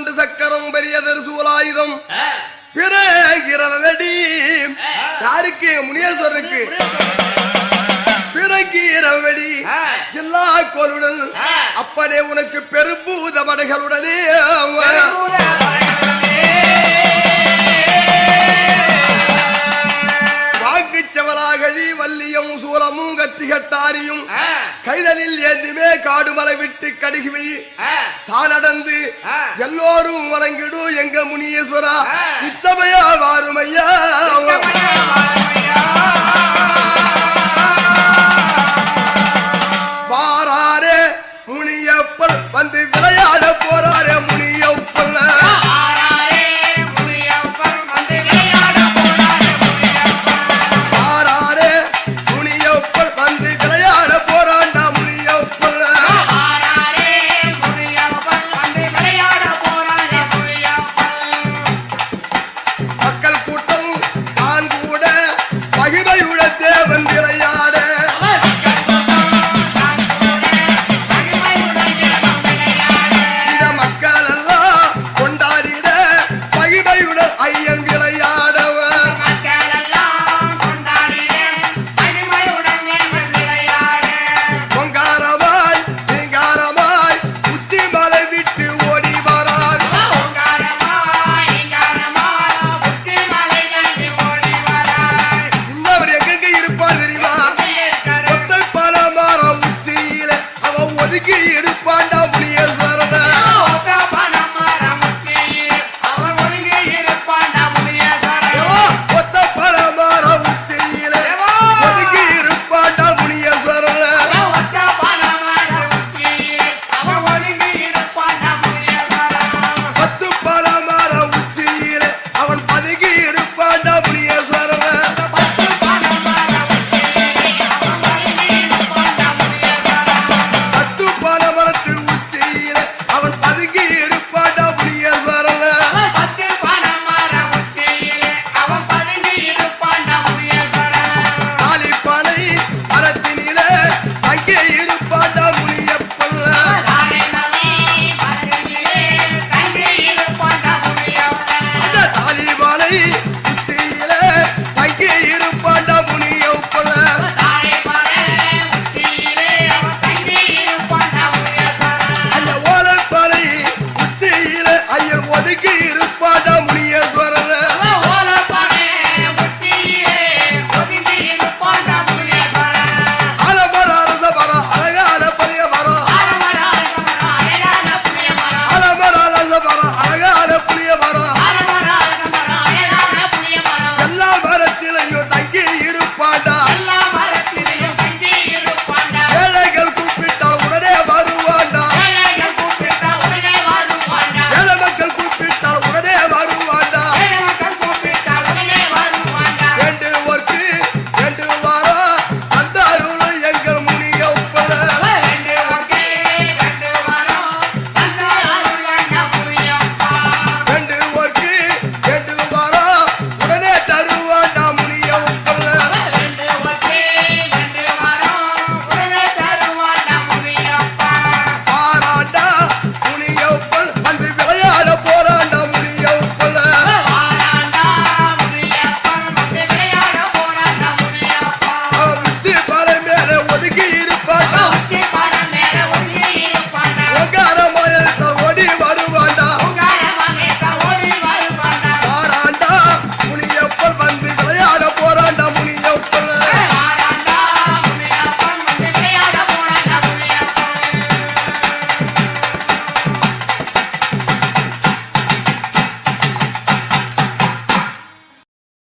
இரண்டு சக்கரம் பெரியதர் சூலாயுதம். பிறகிரவெடி யாருக்கு? முனியேஸ்வரருக்கு பிறகீரவடி எல்லா கொலுடல் அப்பனே உனக்கு பெரும்பூத மடைகளுடனே கட்டாரியும் கைதலில் எதுவுமே காடுமலை விட்டு கடுகி தானடந்து எல்லோரும் வணங்கிடும் எங்க முனீஸ்வரா. இத்தமையா வாருமையா. வாராரே முனியப்பன் வந்து விளையாட போறாரே